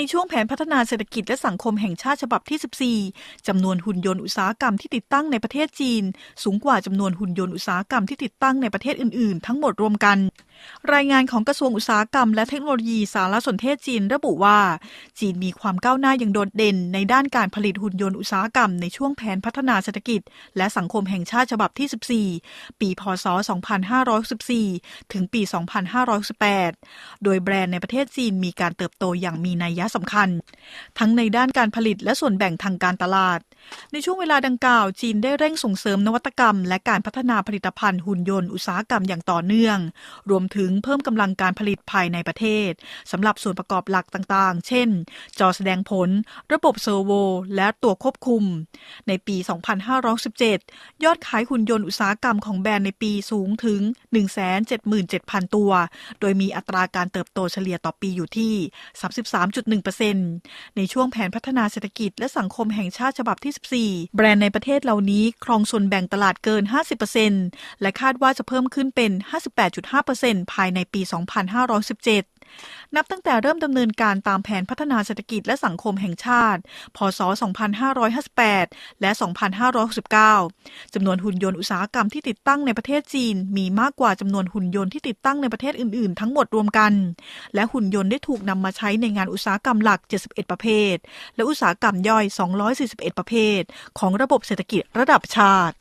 ในช่วงแผนพัฒนาเศรษฐกิจและสังคมแห่งชาติฉบับที่ 14 จำนวนหุ่นยนต์อุตสาหกรรมที่ติดตั้งในประเทศจีน สูงกว่าจำนวนหุ่นยนต์อุตสาหกรรมที่ติดตั้งในประเทศอื่น ๆ ทั้งหมดรวมกัน รายงานของกระทรวงอุตสาหกรรม และเทคโนโลยีสารสนเทศจีนระบุว่า จีนมีความก้าวหน้าอย่างโดดเด่น ในด้านการผลิตหุ่นยนต์อุตสาหกรรมในช่วงแผนพัฒนาเศรษฐกิจ และสังคมแห่งชาติฉบับที่ 14 ปีพศ 2514 ถึงปี 2518 โดยแบรนด์ในประเทศจีนมีการเติบโตอย่างมีนัยยะสำคัญ ทั้งในด้านการผลิตและส่วนแบ่งทางการตลาด ในช่วงเวลาดังกล่าว จีนได้เร่งส่งเสริมนวัตกรรม และการพัฒนาผลิตภัณฑ์หุ่นยนต์อุตสาหกรรมอย่างต่อเนื่อง รวมถึงเพิ่มกำลังการผลิตภายในประเทศสำหรับส่วนประกอบหลักต่างๆ เช่น จอแสดงผล ระบบเซอร์โว และตัวควบคุม ในปี 2517 ยอดขายหุ่นยนต์อุตสาหกรรมของแบรนด์ในปีสูงถึง 177,000 ตัว โดยมีอัตราการเติบโตเฉลี่ยต่อปีอยู่ที่ 33.1%ในช่วงแผนพัฒนาเศรษฐกิจและสังคมแห่งชาติฉบับที่ 14 แบรนด์ในประเทศเหล่านี้ครองส่วนแบ่งตลาดเกิน 50%และคาดว่าจะเพิ่มขึ้นเป็น 58.5%ภายในปี 2517นับตั้งแต่เริ่มดำเนินการตามแผนพัฒนาเศรษฐกิจและสังคมแห่งชาติ พศ 2558 และ 2569 จำนวนหุ่นยนต์อุตสาหกรรมที่ติดตั้งในประเทศจีน มีมากกว่าจำนวนหุ่นยนต์ที่ติดตั้งในประเทศอื่น ๆ ทั้งหมดรวมกัน และหุ่นยนต์ได้ถูกนำมาใช้ในงานอุตสาหกรรมหลัก 71 ประเภท และอุตสาหกรรมย่อย 241 ประเภท ของระบบเศรษฐกิจระดับชาติ